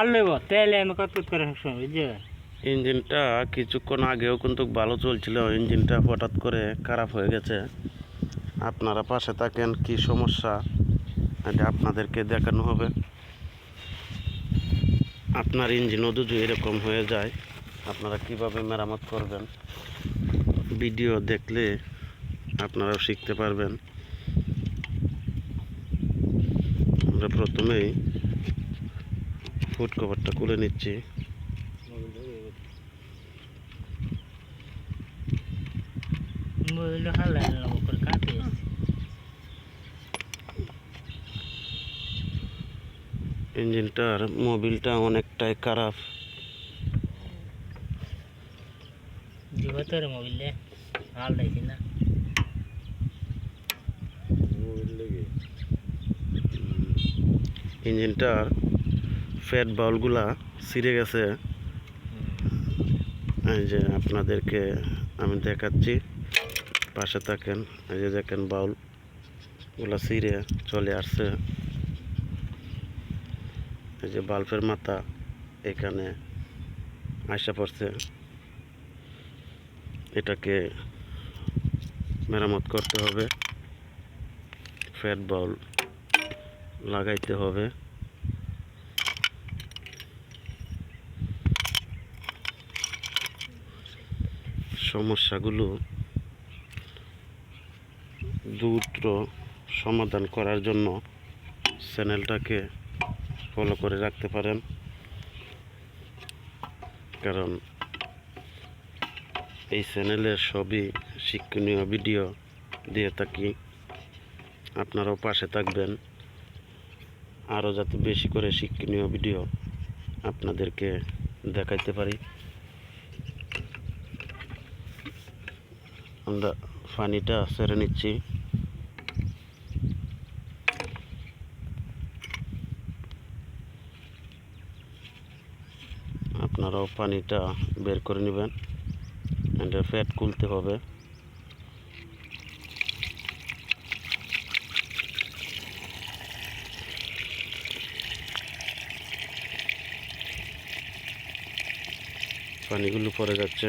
আমি কত করে ইঞ্জিনটা কিছুক্ষণ আগেও কিন্তু ভালো চলছিল, ইঞ্জিনটা হঠাৎ করে খারাপ হয়ে গেছে। আপনারা পাশে থাকেন, কি সমস্যা? এটা আপনাদেরকে দেখানো হবে। আপনার ইঞ্জিনও যদি এরকম হয়ে যায়। আপনারা কীভাবে মেরামত করবেন? ভিডিও দেখলে আপনারাও শিখতে পারবেন। আমরা প্রথমেই ফুড কভারটা খুলে নিচ্ছি। ইঞ্জিনটার মোবিলটা অনেকটাই খারাপ। দিব তোর মোবিলে হাল দিয়েছি না। ইঞ্জিনটার ফ্যাট বাউলগুলা ছিঁড়ে গেছে। এই যে আপনাদেরকে আমি দেখাচ্ছি, পাশে থাকেন, এই যে দেখেন বাউলগুলা ছিঁড়ে চলে আসছে। এই যে বাল্বের মাথা এখানে আসা পড়ছে। এটাকে মেরামত করতে হবে। ফ্যাট বাউল লাগাইতে হবে। সমস্যাগুলো দ্রুত সমাধান করার জন্য চ্যানেলটাকে ফলো করে রাখতে পারেন। কারণ এই চ্যানেলে সবই শিক্ষণীয় ভিডিও দিয়ে থাকি। আপনারাও পাশে থাকবেন। আরও যাতে বেশি করে শিক্ষণীয় ভিডিও আপনাদেরকে দেখাইতে পারি। আমরা পানিটা সেরে নিচ্ছি। আপনারাও পানিটা বের করে নেবেন এটা ফ্যাট খুলতে হবে। পানিগুলো পড়ে যাচ্ছে।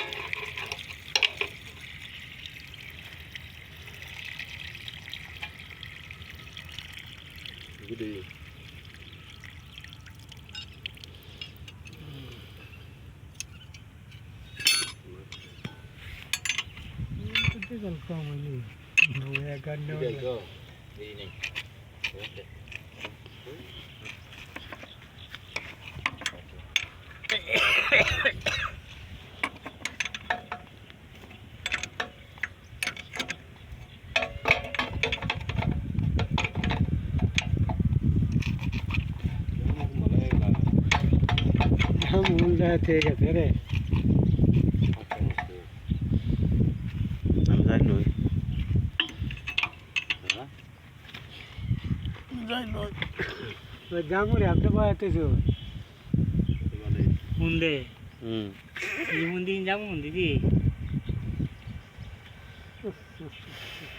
gede. Ini kan kau ini. Ini kan kau. Ini. Okay. মুলটা ঠিক আছে রে। আমি যাই লই। যাই লই। জামুরে আপনি বাড়াতেছো মুন্ডে হুম এই মুন্দি যাব মুন্দি দি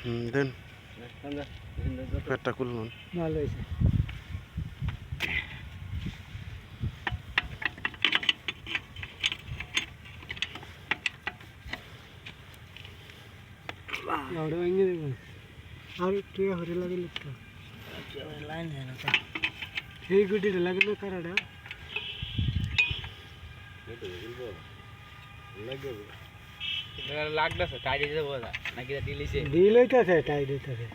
হুম দেন। পেটটা খুলুন। ভালো হয়েছে। അവിടെ ഭയങ്കര ആ ഇട്ട് ഹൊരലാകില്ല এই গুটিটা লাগানো কারাটা লাগতেছে টাইট দিতে বোঝা নাকি দিলিছে দিল হইতেছে টাই দিতেছে